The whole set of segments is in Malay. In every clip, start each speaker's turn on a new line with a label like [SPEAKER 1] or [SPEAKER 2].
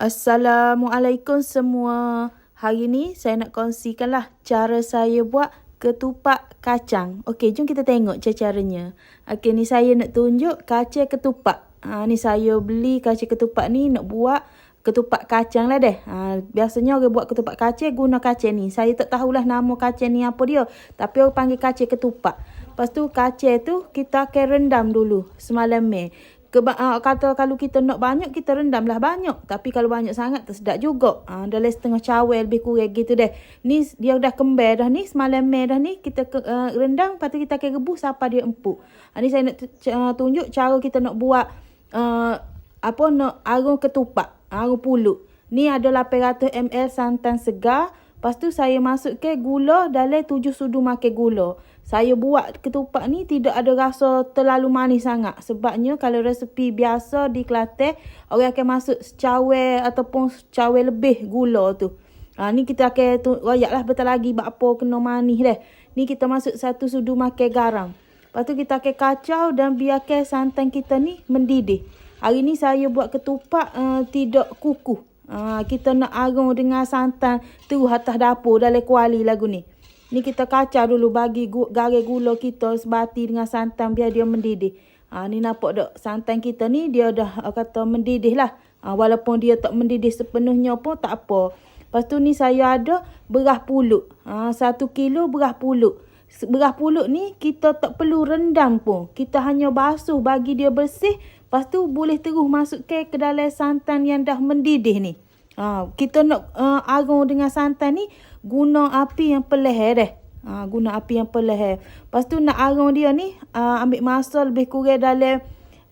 [SPEAKER 1] Assalamualaikum semua. Hari ni saya nak kongsikanlah cara saya buat ketupat kacang. Okey, jom kita tengok cara-caranya. Okey, ni saya nak tunjuk kacang ketupat. Ha, ni saya beli kacang ketupat ni nak buat ketupat kacang lah deh. Ha, biasanya orang buat ketupat kacang guna kacang ni. Saya tak tahulah nama kacang ni apa dia. Tapi orang panggil kacang ketupat. Lepas tu kacang tu kita akan rendam dulu semalam ni keba, uh, kata kalau kita nak banyak kita rendamlah banyak. Tapi kalau banyak sangat tersedak juga. Uh, dalam setengah cawel lebih kurang gitu deh. Ni dia dah kembang dah ni semalam mai dah ni kita ke, uh, rendam lepas tu kita akan rebus sampai dia empuk. Uh, ni saya nak uh, tunjuk cara kita nak buat uh, apa nak arung ketupat arung pulut ni ada 800 ml santan segar. Lepas tu saya masuk ke gula dalam tujuh sudu makan gula. Saya buat ketupat ni tidak ada rasa terlalu manis sangat. Sebabnya kalau resepi biasa di Kelantan, orang akan masuk cawe ataupun cawe lebih gula tu. Ha, ni kita akan royak lah betul lagi apa kena manis deh. Ni kita masuk satu sudu makan garam. Lepas tu kita akan kacau dan biarkan santan kita ni mendidih. Hari ni saya buat ketupat uh, tidak kukuh. Ha, kita nak arung dengan santan tu atas dapur dalam kuali lagu ni. Ni kita kacau dulu bagi gu, garis gula kita sebati dengan santan biar dia mendidih. Ha, ni nampak tak santan kita ni dia dah kata mendidih lah. Ha, walaupun dia tak mendidih sepenuhnya pun tak apa. Lepas tu ni saya ada beras pulut. Ha, satu kilo beras pulut. Beras pulut ni kita tak perlu rendam pun. Kita hanya basuh bagi dia bersih. Lepas tu boleh terus masuk ke, ke dalam santan yang dah mendidih ni. Ha, kita nak uh, arung dengan santan ni guna api yang perlahan deh. Ha, guna api yang perlahan. Lepas tu nak arung dia ni uh, ambil masa lebih kurang dalam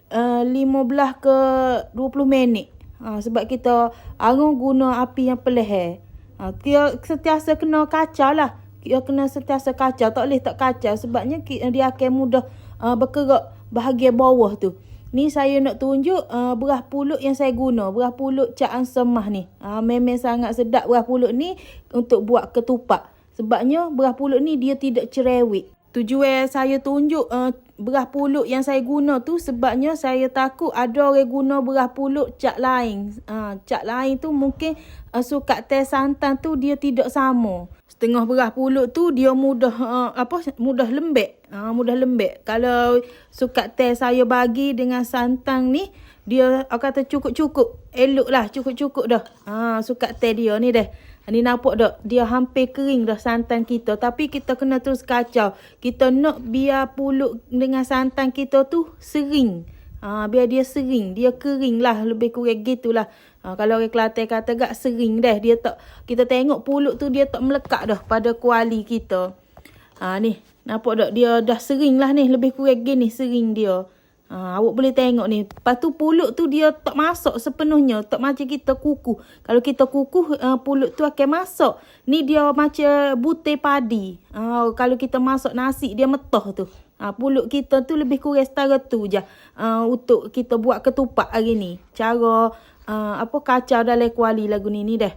[SPEAKER 1] uh, 15 ke 20 minit. Ha, sebab kita arung guna api yang perlahan. Ha, dia sentiasa kena kacau lah. Dia kena sentiasa kacau. Tak boleh tak kacau sebabnya dia akan mudah uh, bergerak bahagian bawah tu. Ni saya nak tunjuk uh, beras pulut yang saya guna. Beras pulut Cak Ansemah ni. Uh, memang sangat sedap beras pulut ni untuk buat ketupat. Sebabnya beras pulut ni dia tidak cerewet. Tujuan saya tunjuk uh, beras pulut yang saya guna tu sebabnya saya takut ada orang guna beras pulut cak lain. Uh, cak lain tu mungkin uh, suka teh santan tu dia tidak sama setengah beras pulut tu dia mudah uh, apa mudah lembek. Uh, mudah lembek. Kalau suka teh saya bagi dengan santan ni dia aku kata cukup-cukup. Eloklah cukup-cukup dah. Ha suka teh dia ni dah. Ni nampak tak? Dia hampir kering dah santan kita. Tapi kita kena terus kacau. Kita nak biar pulut dengan santan kita tu sering. Ha, biar dia sering. Dia kering lah. Lebih kurang gitulah. Ha, kalau orang Kelantan kata gak sering dah. Dia tak, kita tengok pulut tu dia tak melekat dah pada kuali kita. Ha, ni. Nampak tak? Dia dah sering lah ni. Lebih kurang gini sering dia. Ha, awak boleh tengok ni. Lepas tu pulut tu dia tak masuk sepenuhnya. Tak macam kita kukuh. Kalau kita kukuh, uh, pulut tu akan masuk. Ni dia macam butir padi. Ha, kalau kita masuk nasi, dia metah tu. Ha, pulut kita tu lebih kurang setara tu je. Uh, untuk kita buat ketupat hari ni. Cara uh, apa kacau dalam kuali lagu ni ni dah.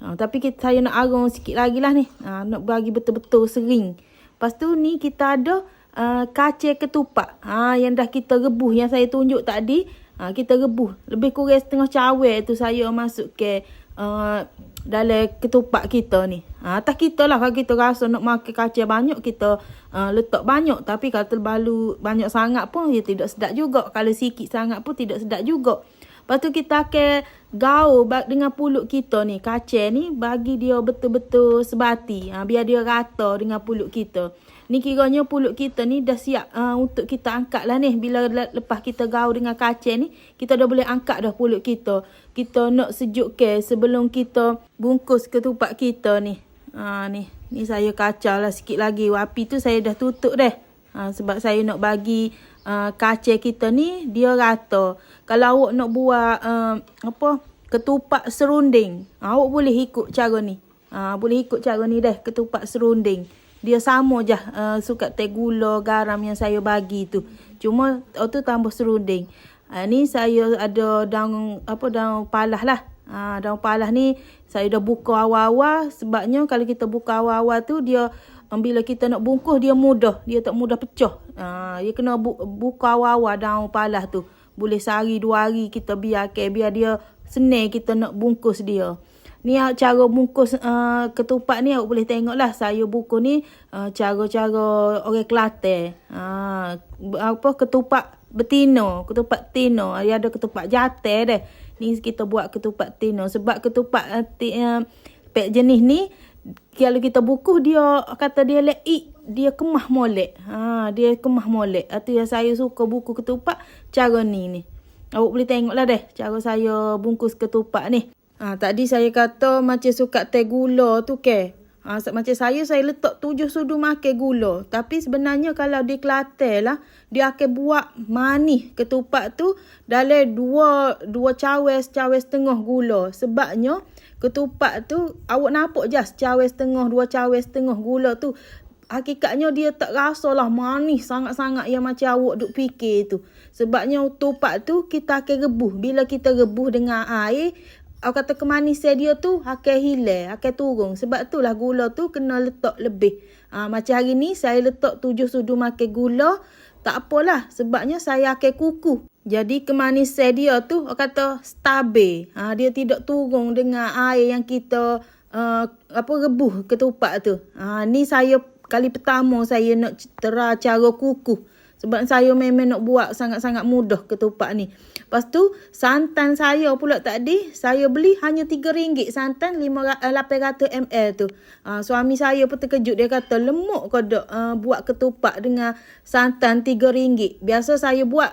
[SPEAKER 1] Uh, tapi kita, saya nak arung sikit lagi lah ni. Uh, nak bagi betul-betul sering. Lepas tu ni kita ada uh, kacang ketupat. Ha, yang dah kita rebus yang saya tunjuk tadi. Ha, kita rebus. Lebih kurang setengah cawe tu saya masuk ke uh, dalam ketupat kita ni. Ha, atas kita lah kalau kita rasa nak makan kacang banyak, kita uh, letak banyak. Tapi kalau terlalu banyak sangat pun, ya tidak sedap juga. Kalau sikit sangat pun tidak sedap juga. Lepas tu kita akan gaul dengan pulut kita ni. Kacang ni bagi dia betul-betul sebati. Ha, biar dia rata dengan pulut kita. Ni kiranya pulut kita ni dah siap uh, untuk kita angkat lah ni. Bila lepas kita gaul dengan kacang ni, kita dah boleh angkat dah pulut kita. Kita nak sejuk ke sebelum kita bungkus ketupat kita ni. Ha, ni ni saya kacau lah sikit lagi. Api tu saya dah tutup dah. Ha, sebab saya nak bagi uh, kacang kita ni dia rata. Kalau awak nak buat uh, apa ketupat serunding, awak boleh ikut cara ni. Ha, boleh ikut cara ni dah ketupat serunding dia sama je uh, suka teh gula garam yang saya bagi tu. Cuma oh tu tambah serunding. Uh, ni saya ada daun apa daun palah lah. Uh, daun palah ni saya dah buka awal-awal. Sebabnya kalau kita buka awal-awal tu dia um, bila kita nak bungkus dia mudah. Dia tak mudah pecah. Uh, dia kena bu- buka awal-awal daun palah tu. Boleh sehari dua hari kita biarkan biar dia senang kita nak bungkus dia. Ni cara bungkus uh, ketupat ni awak boleh tengok lah. Saya buku ni uh, cara-cara orang Kelantan. Uh, apa ketupat betino, ketupat tino. Ada ketupat jate deh. Ni kita buat ketupat tino. Sebab ketupat uh, uh, pek jenis ni kalau kita buku dia kata dia leik dia kemah molek. Ha, dia kemah molek. Itu yang saya suka buku ketupat cara ni ni. Awak boleh tengok lah deh cara saya bungkus ketupat ni. Ha, tadi saya kata macam suka teh gula tu ke. Ha, macam saya, saya letak tujuh sudu makan gula. Tapi sebenarnya kalau di Kelantan lah, dia akan buat manis ketupat tu dalam dua dua cawe cawe setengah gula. Sebabnya ketupat tu awak nampak je cawe setengah, dua cawe setengah gula tu. Hakikatnya dia tak rasa lah manis sangat-sangat yang macam awak duk fikir tu. Sebabnya ketupat tu kita akan rebuh. Bila kita rebuh dengan air, Aku kata kemanisan dia tu akan hilang, akan turun. Sebab tu lah gula tu kena letak lebih. Ha, macam hari ni saya letak tujuh sudu makan gula. Tak apalah sebabnya saya akan kuku. Jadi kemanisan dia tu aku kata stabil. Ha, dia tidak turun dengan air yang kita uh, apa rebuh ketupat tu. Ha, ni saya kali pertama saya nak tera cara kukuh. Sebab saya memang nak buat sangat-sangat mudah ketupat ni. Lepas tu santan saya pula tadi saya beli hanya RM3 santan 800 ml tu. Uh, suami saya pun terkejut dia kata lemuk kau dok uh, buat ketupat dengan santan RM3. Biasa saya buat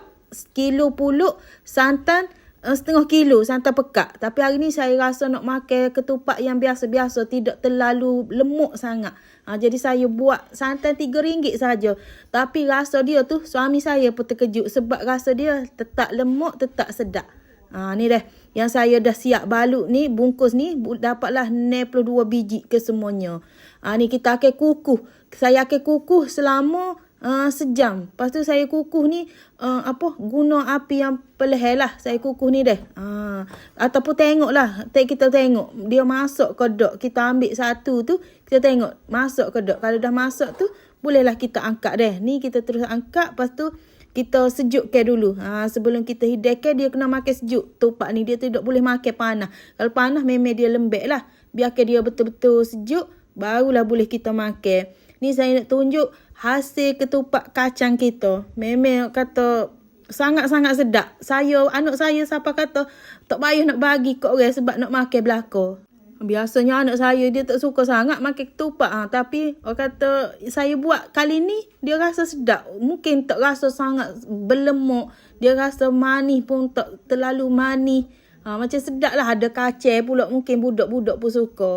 [SPEAKER 1] kilo puluk santan uh, setengah kilo santan pekat. Tapi hari ni saya rasa nak makan ketupat yang biasa-biasa tidak terlalu lemuk sangat. Ha, jadi saya buat santan RM3 saja. Tapi rasa dia tu suami saya pun terkejut sebab rasa dia tetap lemuk, tetap sedap. Ha, ni dah yang saya dah siap balut ni, bungkus ni dapatlah 92 biji ke semuanya. Ha, ni kita akan kukuh. Saya akan kukuh selama uh, sejam. Lepas tu saya kukuh ni uh, apa guna api yang peleh lah. Saya kukuh ni deh. Uh, ataupun tengok lah. Kita tengok dia masuk ke dok. Kita ambil satu tu. Kita tengok masuk ke dok. Kalau dah masuk tu bolehlah kita angkat deh. Ni kita terus angkat. Lepas tu kita sejukkan dulu. Ha, sebelum kita hidangkan dia kena makan sejuk. Tupak ni dia tidak boleh makan panas. Kalau panas memang dia lembek lah. Biarkan dia betul-betul sejuk. Barulah boleh kita makan. Ni saya nak tunjuk hasil ketupat kacang kita. Memang kata sangat-sangat sedap. Saya, anak saya siapa kata tak payah nak bagi kat orang sebab nak makan belaka. Biasanya anak saya dia tak suka sangat makan ketupat. Ha. Tapi orang kata saya buat kali ni dia rasa sedap. Mungkin tak rasa sangat berlemuk. Dia rasa manis pun tak terlalu manis. Ha, macam sedap lah ada kacang pula mungkin budak-budak pun suka.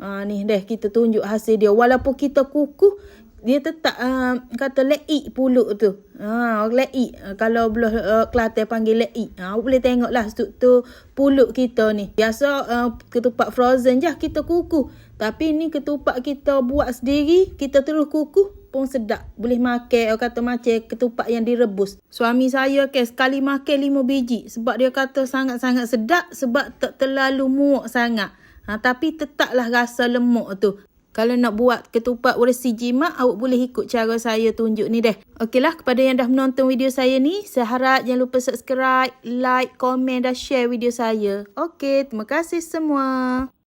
[SPEAKER 1] Ha, ni deh kita tunjuk hasil dia. Walaupun kita kukuh dia tetap uh, kata leik puluk tu. Ha, leik. Uh, kalau belah uh, Kelantan panggil leik. Ha, boleh tengok lah struktur puluk kita ni. Biasa uh, ketupat frozen je kita kukuh. Tapi ni ketupat kita buat sendiri. Kita terus kukuh pun sedap. Boleh makan orang kata macam ketupat yang direbus. Suami saya ke sekali makan lima biji. Sebab dia kata sangat-sangat sedap. Sebab tak terlalu muak sangat. Ha, tapi tetaplah rasa lemuk tu. Kalau nak buat ketupat versi jimat, awak boleh ikut cara saya tunjuk ni deh. Okeylah, kepada yang dah menonton video saya ni, saya harap jangan lupa subscribe, like, komen dan share video saya. Okey, terima kasih semua.